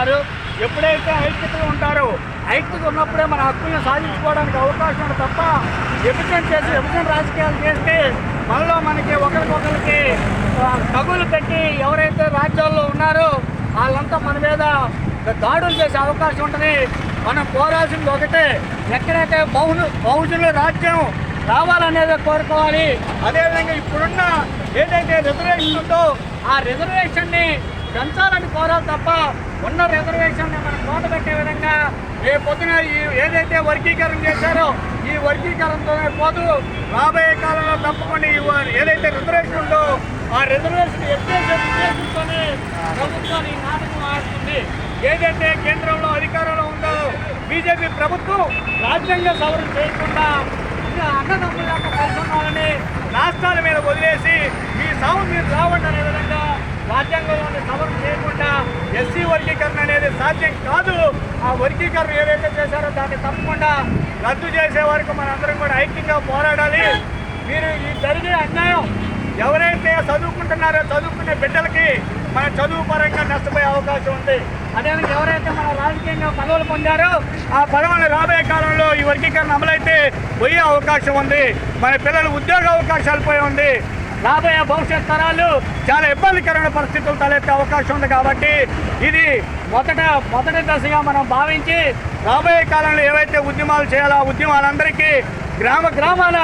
ఉన్నారు. ఎప్పుడైతే ఐక్యతగా ఉంటారో ఐక్యత ఉన్నప్పుడే మన హక్కులను సాధించుకోవడానికి అవకాశం ఉంది తప్ప విభజన చేసి విభజన రాజకీయాలు చేస్తే మనలో మనకి ఒకరికొకరికి ఆ, తగులు పెట్టి ఎవరైతే రాజ్యాల్లో ఉన్నారో వాళ్ళంతా మన మీద దాడులు చేసే అవకాశం ఉంటుంది. మనం కోరాల్సింది ఒకటే ఎక్కడైతే బహును బహుజనుల రాజ్యం రావాలనేది కోరుకోవాలి. అదేవిధంగా ఇప్పుడున్న ఏదైతే రిజర్వేషన్ ఉందో ఆ రిజర్వేషన్ని పెంచాలని కోరాలి తప్ప ఉన్న రిజర్వేషన్ని మనం కోట పెట్టే విధంగా రేపు పొద్దున ఈ ఏదైతే వర్గీకరణ చేశారో ఈ వర్గీకరణతోనే పోదు రాబోయే కాలంలో తప్పకుండా ఏదైతే రిజర్వేషన్ ఉందో ఆ రిజర్వేషన్ ఎప్పుడైతే ఉద్దేశంతోనే ప్రభుత్వం ఈ నాటకం ఆడుతుంది. ఏదైతే కేంద్రంలో అధికారంలో ఉందో బీజేపీ ప్రభుత్వం రాజ్యాంగ సవరణ చేయకుండా అన్నదమ్ముల యొక్క కలిసి రాష్ట్రాల మీద వదిలేసి మీ సాగు మీరు రావండి అనే విధంగా రాజ్యాంగంలోని సవరణ చేయకుండా ఎస్సీ వర్గీకరణ అనేది సాధ్యం కాదు. ఆ వర్గీకరణ ఏదైతే చేశారో దాన్ని తప్పకుండా రద్దు చేసే వరకు మనందరం కూడా ఐక్యంగా పోరాడాలి. మీరు ఈ జరిగే అన్యాయం ఎవరైతే చదువుకుంటున్నారో చదువుకునే బిడ్డలకి మన చదువు పరంగా నష్టపోయే అవకాశం ఉంది. అదేవిధంగా ఎవరైతే మన రాజకీయంగా పదవులు పొందారో ఆ పదవులు రాబోయే కాలంలో ఈ వర్గీకరణ అమలైతే పోయే అవకాశం ఉంది. మన పిల్లలు ఉద్యోగ అవకాశాలు పోయి ఉంది. రాబోయే భవిష్యత్ తరాలు చాలా ఇబ్బందికరమైన పరిస్థితులు తలెత్తే అవకాశం ఉంది కాబట్టి ఇది మొదట మొదటి దశగా మనం భావించి రాబోయే కాలంలో ఏవైతే ఉద్యమాలు చేయాలో ఆ ఉద్యమాలందరికీ గ్రామ గ్రామాల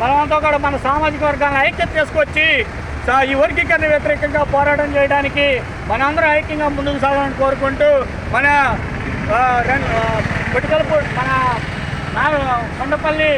మనమంతా కూడా మన సామాజిక వర్గాలను ఐక్యత తీసుకొచ్చి ఈ వర్గీకరణ వ్యతిరేకంగా పోరాటం చేయడానికి మనందరం ఐక్యంగా ముందుకు సాగాలని కోరుకుంటూ మన పుట్టుకలపూ మన కొండపల్లి